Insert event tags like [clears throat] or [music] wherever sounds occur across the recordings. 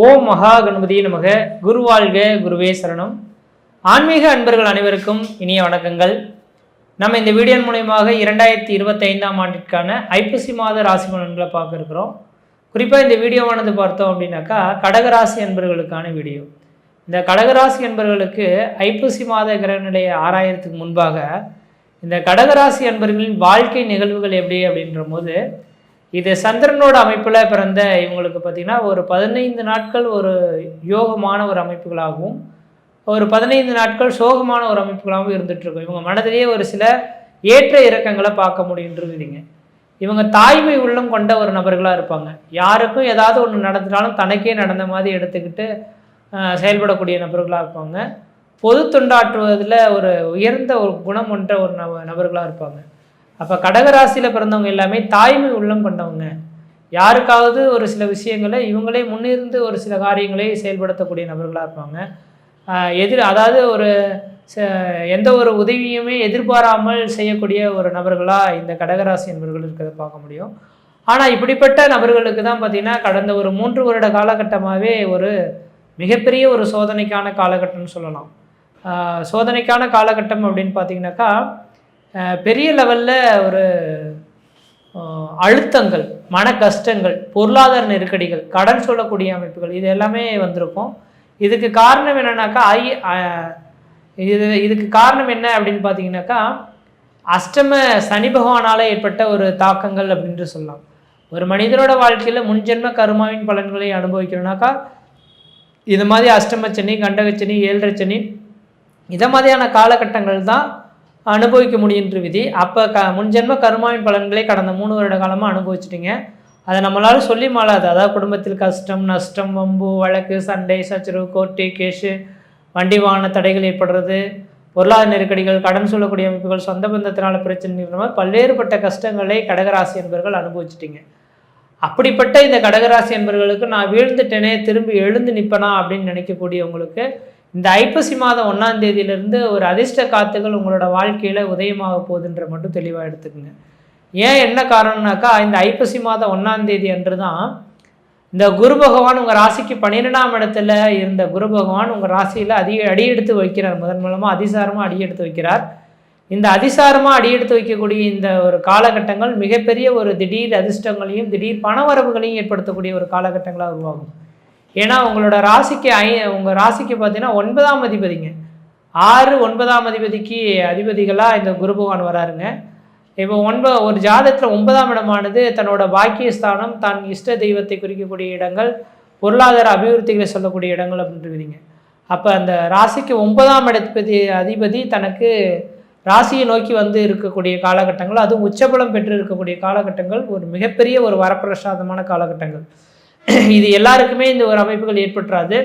ஓம் மகா கணபதி நமக குருவாழ்க குருவே சரணம். ஆன்மீக அன்பர்கள் அனைவருக்கும் இனிய வணக்கங்கள். நம்ம இந்த வீடியோ மூலயமாக இரண்டாயிரத்தி இருபத்தைந்தாம் ஆண்டிற்கான ஐப்பசி மாத ராசி பலன்களை பார்க்க இருக்கிறோம். குறிப்பாக இந்த வீடியோவானது பார்த்தோம் அப்படின்னாக்கா கடகராசி அன்பர்களுக்கான வீடியோ. இந்த கடகராசி அன்பர்களுக்கு ஐப்பசி மாத கிரகநிலையை ஆராயறதுக்கு முன்பாக இந்த கடகராசி அன்பர்களின் வாழ்க்கை நிகழ்வுகள் எப்படி அப்படின்ற போது இது சந்திரனோட அமைப்பில் பிறந்த இவங்களுக்கு பார்த்திங்கன்னா ஒரு பதினைந்து நாட்கள் ஒரு யோகமான ஒரு அமைப்புகளாகவும் ஒரு பதினைந்து நாட்கள் சோகமான ஒரு அமைப்புகளாகவும் இருந்துகிட்ருக்கும் இவங்க மனதிலேயே ஒரு சில ஏற்ற இறக்கங்களை பார்க்க முடியுன்றதுங்க இவங்க தாய்மை உள்ளம் கொண்ட ஒரு நபர்களாக இருப்பாங்க. யாருக்கும் ஏதாவது ஒன்று நடந்துட்டாலும் தனக்கே நடந்த மாதிரி எடுத்துக்கிட்டு செயல்படக்கூடிய நபர்களாக இருப்பாங்க. பொது தொண்டாற்றுவதில் ஒரு உயர்ந்த ஒரு குணம் கொண்ட ஒரு நபர்களாக இருப்பாங்க. அப்போ கடகராசியில் பிறந்தவங்க எல்லாமே தாய்மை உள்ளம் கொண்டவங்க. யாருக்காவது ஒரு சில விஷயங்களை இவங்களே முன்னிருந்து ஒரு சில காரியங்களை செயல்படுத்தக்கூடிய நபர்களாக இருப்பாங்க. எதிர் அதாவது ஒரு ச- எந்த ஒரு உதவியுமே எதிர்பாராமல் செய்யக்கூடிய ஒரு நபர்களாக இந்த கடகராசி என்பவர்கள் இருக்கிறத பார்க்க முடியும். ஆனால் இப்படிப்பட்ட நபர்களுக்கு தான் பார்த்திங்கன்னா கடந்த ஒரு மூன்று வருட காலகட்டமாகவே ஒரு மிகப்பெரிய ஒரு சோதனைக்கான காலகட்டம்னு சொல்லலாம். சோதனைக்கான காலகட்டம் அப்படின்னு பார்த்தீங்கன்னாக்கா பெரிய லெவலில் ஒரு அழுத்தங்கள் மன கஷ்டங்கள் பொருளாதார நெருக்கடிகள் கடன் சொல்லக்கூடிய அமைப்புகள் இது எல்லாமே வந்திருக்கும். இதுக்கு காரணம் என்னன்னாக்கா ஐ இது இதுக்கு காரணம் என்ன அப்படின்னு பார்த்தீங்கன்னாக்கா அஷ்டம சனி பகவானால் ஏற்பட்ட ஒரு தாக்கங்கள் அப்படின்ட்டு சொல்லலாம். ஒரு மனிதனோட வாழ்க்கையில் முன்ஜென்ம கருமாவின் பலன்களை அனுபவிக்கணும்னாக்கா இது மாதிரி அஷ்டமச்சனி கண்டகச்சனி ஏழரை சனி இதை மாதிரியான காலகட்டங்கள் தான் அனுபவிக்க முடியுன்ற விதி. அப்போ க முன்ஜென்ம கருமாவின் பலன்களை கடந்த மூணு வருட காலமாக அனுபவிச்சிட்டிங்க. அதை நம்மளால் சொல்லி மாளாது அதாவது குடும்பத்தில் கஷ்டம் நஷ்டம் வம்பு வழக்கு சண்டை சச்சரவு கோர்ட்டு கேஷு வண்டி வாகன தடைகள் ஏற்படுறது பொருளாதார நெருக்கடிகள் கடன் சொல்லக்கூடிய அமைப்புகள் சொந்த பந்தத்தினால பிரச்சனை மாதிரி பல்வேறுபட்ட கஷ்டங்களை கடகராசி என்பவர்கள் அனுபவிச்சிட்டிங்க. அப்படிப்பட்ட இந்த கடகராசி என்பவர்களுக்கு நான் வீழ்ந்துட்டேனே திரும்பி எழுந்து நிற்பனா அப்படின்னு நினைக்கக்கூடியவங்களுக்கு இந்த ஐப்பசி மாதம் ஒன்றாம் தேதியிலிருந்து ஒரு அதிர்ஷ்ட காத்துகள் உங்களோட வாழ்க்கையில் உதயமாக போகுதுன்ற மட்டும் தெளிவாக எடுத்துக்கோங்க. ஏன் என்ன காரணம்னாக்கா இந்த ஐப்பசி மாதம் ஒன்றாம் தேதி அன்று தான் இந்த குரு பகவான் உங்கள் ராசிக்கு பன்னிரெண்டாம் இடத்துல இருந்த குரு பகவான் உங்கள் ராசியில் அதிக அடியெடுத்து வைக்கிறார். முதன் மூலமாக அதிசாரமாக அடியெடுத்து வைக்கிறார். இந்த அதிசாரமாக அடியெடுத்து வைக்கக்கூடிய இந்த ஒரு காலகட்டங்கள் மிகப்பெரிய ஒரு திடீர் அதிர்ஷ்டங்களையும் திடீர் பணவரவுகளையும் ஏற்படுத்தக்கூடிய ஒரு காலகட்டங்களாக உருவாகும். ஏன்னா உங்களோட ராசிக்கு ஐ உங்கள் ராசிக்கு பார்த்தீங்கன்னா ஒன்பதாம் அதிபதிங்க. ஆறு ஒன்பதாம் அதிபதிக்கு அதிபதிகளாக இந்த குரு பகவான் வராருங்க. இப்போ ஒன்ப ஒரு ஜாதகத்தில் ஒன்பதாம் இடமானது தன்னோட பாக்கியஸ்தானம் தன் இஷ்ட தெய்வத்தை குறிக்கக்கூடிய இடங்கள் பொருளாதார அபிவிருத்திகளை சொல்லக்கூடிய இடங்கள் அப்படின்றீங்க அப்போ அந்த ராசிக்கு ஒன்பதாம் இடத்துபதி அதிபதி தனக்கு ராசியை நோக்கி வந்து இருக்கக்கூடிய காலகட்டங்கள் அதுவும் உச்சபலம் பெற்று இருக்கக்கூடிய காலகட்டங்கள் ஒரு மிகப்பெரிய ஒரு வரப்பிரசாதமான காலகட்டங்கள். [clears throat] இது எல்லாருக்குமே இந்த ஒரு அமைப்புகள் ஏற்பட்டுறாது.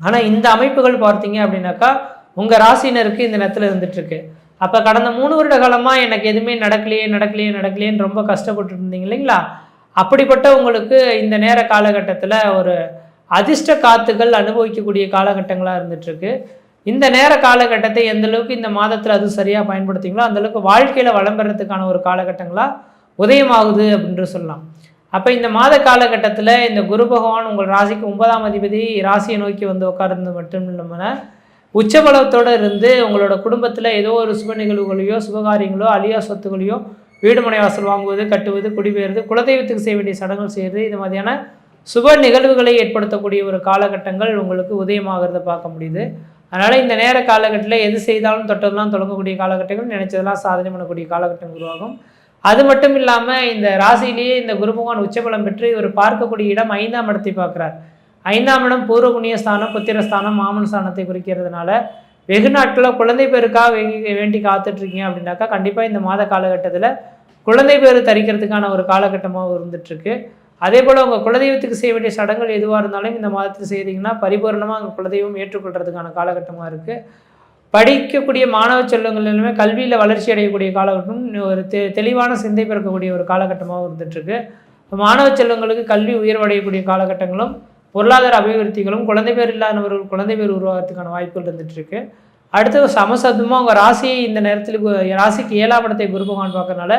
ஆனால் இந்த அமைப்புகள் பார்த்தீங்க அப்படின்னாக்கா உங்கள் ராசினருக்கு இந்த நேரத்தில் இருந்துகிட்ருக்கு அப்போ கடந்த மூணு வருட காலமாக எனக்கு எதுவுமே நடக்கலையே நடக்கலையே நடக்கலையேன்னு ரொம்ப கஷ்டப்பட்டு இருந்தீங்க இல்லைங்களா? அப்படிப்பட்ட உங்களுக்கு இந்த நேர காலகட்டத்தில் ஒரு அதிர்ஷ்ட காத்துகள் அனுபவிக்கக்கூடிய காலகட்டங்களாக இருந்துகிட்ருக்கு இந்த நேர காலகட்டத்தை எந்த அளவுக்கு இந்த மாதத்தில் அது சரியாக பயன்படுத்திங்களோ அந்தளவுக்கு வாழ்க்கையில் வளம் பெறத்துக்கான ஒரு காலகட்டங்களாக உதயமாகுது அப்படின்ட்டு சொல்லலாம். அப்போ இந்த மாத காலகட்டத்தில் இந்த குரு பகவான் உங்கள் ராசிக்கு ஒன்பதாம் அதிபதி ராசியை நோக்கி வந்து உட்கார்ந்து மட்டும் இல்லாமல் உச்சபலத்தோடு இருந்து உங்களோட குடும்பத்தில் ஏதோ ஒரு சுப நிகழ்வுகளையோ சுபகாரியங்களோ அழியா சொத்துகளையோ வீடுமனை வாசல் வாங்குவது கட்டுவது குடிபெயர்வது குலதெய்வத்துக்கு செய்ய வேண்டிய சடங்குகள் செய்கிறது இது மாதிரியான சுப நிகழ்வுகளை ஏற்படுத்தக்கூடிய ஒரு காலகட்டங்கள் உங்களுக்கு உதயமாகிறத பார்க்க முடியுது. அதனால் இந்த நேர காலகட்டத்தில் எது செய்தாலும் தொட்டதெல்லாம் தொடங்கக்கூடிய காலகட்டங்கள் நினைச்சதெல்லாம் சாதனை பண்ணக்கூடிய காலகட்டம் உருவாகும். அது மட்டும் இல்லாமல் இந்த ராசியிலேயே இந்த குருபகவான் உச்சபலம் பெற்று இவர் பார்க்கக்கூடிய இடம் ஐந்தாம் இடத்தை பார்க்குறார். ஐந்தாம் இடம் பூர்வ புண்ணியஸ்தானம் புத்திரஸ்தானம் மாமன் ஸ்தானத்தை குறிக்கிறதுனால வெகு நாட்களில் குழந்தை பேருக்காக வேண்டி வேண்டி காத்துட்ருக்கீங்க அப்படின்னாக்கா கண்டிப்பாக இந்த மாத காலகட்டத்தில் குழந்தை பேர் தரிக்கிறதுக்கான ஒரு காலகட்டமாக இருந்துகிட்ருக்கு அதே போல் உங்கள் குலதெய்வத்துக்கு செய்ய வேண்டிய சடங்குகள் எதுவாக இருந்தாலும் இந்த மாதத்தில் செய்தீங்கன்னா பரிபூர்ணமாக உங்கள் குலதெய்வம் ஏற்றுக்கொள்கிறதுக்கான காலகட்டமாக இருக்குது படிக்கக்கூடிய மாணவ செல்வங்கள் எல்லாமே கல்வியில் வளர்ச்சி அடையக்கூடிய காலகட்டம் ஒரு தெ தெளிவான சிந்தை பிறக்கக்கூடிய ஒரு காலகட்டமாகவும் இருந்துகிட்ருக்கு மாணவ செல்வங்களுக்கு கல்வி உயர்வடையக்கூடிய காலகட்டங்களும் பொருளாதார அபிவிருத்திகளும் குழந்தை பேர் இல்லாதவர்கள் குழந்தை பேர் உருவாகிறதுக்கான வாய்ப்புகள் இருந்துகிட்ருக்கு அடுத்து சமசத்துவமாக உங்கள் ராசியை இந்த நேரத்தில் கு- ராசிக்கு ஏழாம் இடத்தை குரு பகவான் பார்க்கறனால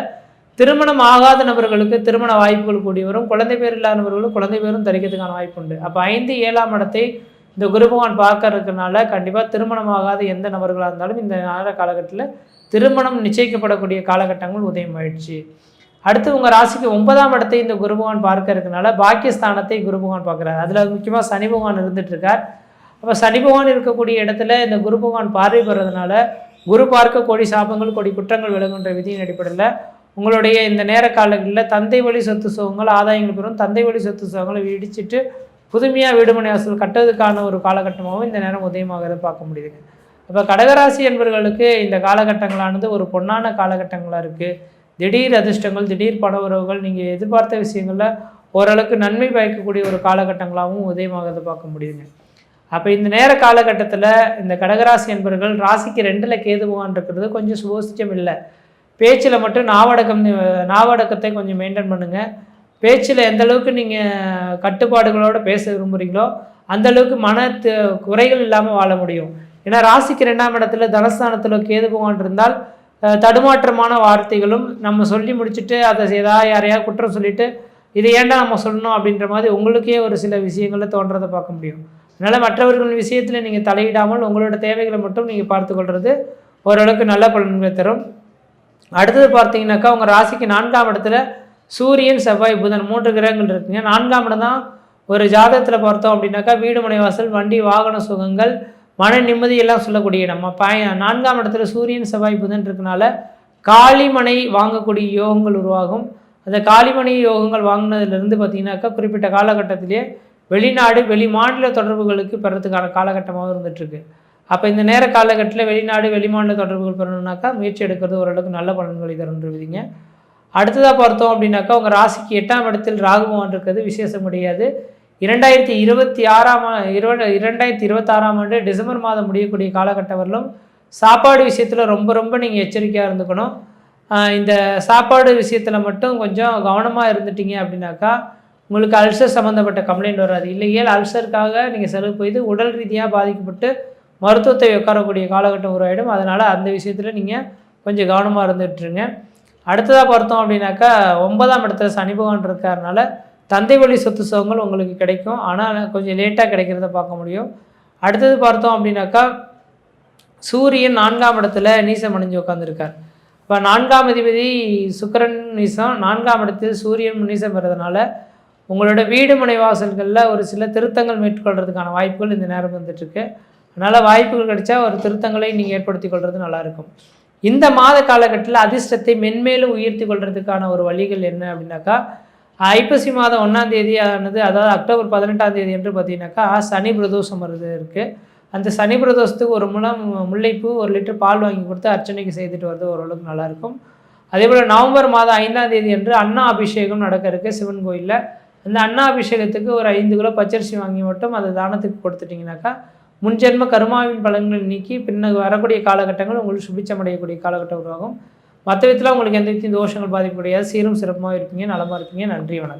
திருமணம் ஆகாத நபர்களுக்கு திருமண வாய்ப்புகள் கூடி வரும் குழந்தை பேர் இல்லாத நபர்களுக்கு குழந்தை பேரும் தரிக்கிறதுக்கான வாய்ப்பு உண்டு. அப்போ ஐந்து ஏழாம் இடத்தை இந்த குரு பகவான் பார்க்க கண்டிப்பாக திருமணம் ஆகாத எந்த நபர்களாக இருந்தாலும் இந்த நேர காலகட்டத்தில் திருமணம் நிச்சயிக்கப்படக்கூடிய காலகட்டங்கள் உதயமாயிடுச்சு. அடுத்து உங்கள் ராசிக்கு ஒன்பதாம் இடத்தை இந்த குரு பகவான் பார்க்க இருக்கனால பாக்கியஸ்தானத்தை குரு பகவான் பார்க்குறாரு. அதில் முக்கியமாக சனி பகவான் இருந்துட்டு இருக்கார். அப்போ சனி பகவான் இருக்கக்கூடிய இடத்துல இந்த குரு பகவான் பார்வை பெறதுனால குரு பார்க்க கோடி சாபங்கள் கோடி குற்றங்கள் விலகுன்ற விதியின் அடிப்படையில் உங்களுடைய இந்த நேர காலங்களில் தந்தை வழி சொத்து சுகங்கள் ஆதாயங்கள் பெறும். தந்தை வழி சொத்து சுகங்களை இடிச்சிட்டு புதுமையாக வீடுமனை வாசல் கட்டுவதற்கான ஒரு காலகட்டமாகவும் இந்த நேரம் உதயமாகிறத பார்க்க முடியுதுங்க. அப்போ கடகராசி என்பவர்களுக்கு இந்த காலகட்டங்களானது ஒரு பொன்னான காலகட்டங்களாக இருக்குது திடீர் அதிர்ஷ்டங்கள் திடீர் பண உறவுகள் நீங்கள் எதிர்பார்த்த விஷயங்களில் ஓரளவுக்கு நன்மை பயக்கக்கூடிய ஒரு காலகட்டங்களாகவும் உதயமாகிறத பார்க்க முடியுதுங்க. அப்போ இந்த நேர காலகட்டத்தில் இந்த கடகராசி என்பவர்கள் ராசிக்கு ரெண்டில் கேது பகவான் இருக்கிறது கொஞ்சம் சுபோசிச்சம் இல்லை. பேச்சில் மட்டும் நாவடக்கம் நாவடக்கத்தை கொஞ்சம் மெயின்டைன் பண்ணுங்கள் பேச்சில் எந்த அளவுக்கு நீங்கள் கட்டுப்பாடுகளோடு பேச விரும்புகிறீங்களோ அந்த அளவுக்கு மன குறைகள் இல்லாமல் வாழ முடியும். ஏன்னா ராசிக்கு ரெண்டாம் இடத்துல தனஸ்தானத்தில் கேது பகவான் இருந்தால் தடுமாற்றமான வார்த்தைகளும் நம்ம சொல்லி முடிச்சுட்டு அதை ஏதாவது யாரையா குற்றம் சொல்லிட்டு இதை ஏன்டா நம்ம சொல்லணும் அப்படின்ற மாதிரி உங்களுக்கே ஒரு சில விஷயங்களில் தோன்றதை பார்க்க முடியும். அதனால் மற்றவர்களின் விஷயத்தில் நீங்கள் தலையிடாமல் உங்களோட தேவைகளை மட்டும் நீங்கள் பார்த்துக்கொள்வது ஓரளவுக்கு நல்ல பலன்களை தரும். அடுத்தது பார்த்தீங்கன்னாக்கா உங்கள் ராசிக்கு நான்காம் இடத்துல சூரியன் செவ்வாய் புதன் மூன்று கிரகங்கள் இருக்குங்க. நான்காம் இடம் தான் ஒரு ஜாதகத்தில் பார்த்தோம் அப்படின்னாக்கா வீடு மனை வாசல் வண்டி வாகன சுகங்கள் மன நிம்மதி எல்லாம் சொல்லக்கூடிய இடம். பய நான்காம் இடத்துல சூரியன் செவ்வாய் புதன் இருக்கனால காளிமனை வாங்கக்கூடிய யோகங்கள் உருவாகும். அந்த காளிமனை யோகங்கள் வாங்கினதுலேருந்து பார்த்தீங்கன்னாக்கா குறிப்பிட்ட காலகட்டத்திலேயே வெளிநாடு வெளி மாநில தொடர்புகளுக்கு பெறத்துக்கான காலகட்டமாக இருந்துகிட்ருக்கு அப்போ இந்த நேர காலகட்டத்தில் வெளிநாடு வெளிமாநில தொடர்புகள் பெறணுன்னாக்கா முயற்சி எடுக்கிறது ஓரளவுக்கு நல்ல பலன்களை தருன்றவிதிங்க அடுத்ததாக பார்த்தோம் அப்படின்னாக்கா உங்கள் ராசிக்கு எட்டாம் இடத்தில் ராகுபவன் இருக்கிறது விசேஷம் கிடையாது. இரண்டாயிரத்தி இருபத்தி ஆறாம் ஆ- இரண்டாயிரத்தி இருபத்தாறாம் ஆண்டு டிசம்பர் மாதம் முடியக்கூடிய காலகட்டம் வரலும் சாப்பாடு விஷயத்தில் ரொம்ப ரொம்ப நீங்கள் எச்சரிக்கையாக இருந்துக்கணும். இந்த சாப்பாடு விஷயத்தில் மட்டும் கொஞ்சம் கவனமாக இருந்துட்டீங்க அப்படின்னாக்கா உங்களுக்கு அல்சர் சம்மந்தப்பட்ட கம்ப்ளைண்ட் வராது. இல்லையேல் அல்சருக்காக நீங்கள் செலவு செய்து உடல் ரீதியாக பாதிக்கப்பட்டு மருத்துவத்தை உட்காரக்கூடிய காலகட்டம் உருவாயிடும். அதனால் அந்த விஷயத்தில் நீங்கள் கொஞ்சம் கவனமாக இருந்துட்டுருங்க. அடுத்ததாக பார்த்தோம் அப்படின்னாக்கா ஒன்பதாம் இடத்துல சனி பகவான் இருக்கிறதுனால தந்தை வழி சொத்து சுகங்கள் உங்களுக்கு கிடைக்கும். ஆனால் கொஞ்சம் லேட்டாக கிடைக்கிறத பார்க்க முடியும். அடுத்தது பார்த்தோம் அப்படின்னாக்கா சூரியன் நான்காம் இடத்துல நீசம் அணிஞ்சு உட்காந்துருக்கார் இப்போ நான்காம் அதிபதி சுக்கிரன் நீசம் நான்காம் இடத்தில் சூரியன் நீசம் பெறதுனால உங்களோட வீடு முனை வாசல்களில் ஒரு சில திருத்தங்கள் மேற்கொள்றதுக்கான வாய்ப்புகள் இந்த நேரம் வந்துட்டுருக்கு அதனால் வாய்ப்புகள் கிடைச்சா ஒரு திருத்தங்களை நீங்கள் ஏற்படுத்தி கொள்வது நல்லாயிருக்கும் இந்த மாத காலகட்டத்தில் அதிர்ஷ்டத்தை மென்மேலும் உயர்த்தி கொள்றதுக்கான ஒரு வழிகள் என்ன அப்படின்னாக்கா ஐப்பசி மாதம் ஒன்றாம் தேதி ஆனது அதாவது அக்டோபர் பதினெட்டாம் தேதி என்று பார்த்தீங்கன்னாக்கா சனி பிரதோஷம் வருது இருக்குது அந்த சனி பிரதோஷத்துக்கு ஒரு முலம் முல்லைப்பூ ஒரு லிட்டர் பால் வாங்கி கொடுத்து அர்ச்சனைக்கு செய்துட்டு வர்றது ஓரளவுக்கு நல்லாயிருக்கும். அதே போல் நவம்பர் மாதம் ஐந்தாம் தேதி அன்று அண்ணா அபிஷேகம் நடக்க இருக்குது சிவன் கோயிலில். அந்த அண்ணா அபிஷேகத்துக்கு ஒரு ஐந்து கிலோ பச்சரிசி வாங்கி மட்டும் அதை தானத்துக்கு கொடுத்துட்டிங்கனாக்கா முன்ஜென்ம கருமாவின் பலன்களை நீக்கி பின்ன வரக்கூடிய காலகட்டங்கள் உங்களுக்கு சுபிச்சமடையக்கூடிய காலகட்டம் உருவாகும். மற்ற விதத்தில் உங்களுக்கு எந்த விதத்தையும் தோஷங்கள் பாதிப்பு கிடையாது சீரும் சிறப்புமாக இருப்பீங்க. நலமாக இருப்பீங்க. நன்றி வணக்கம்.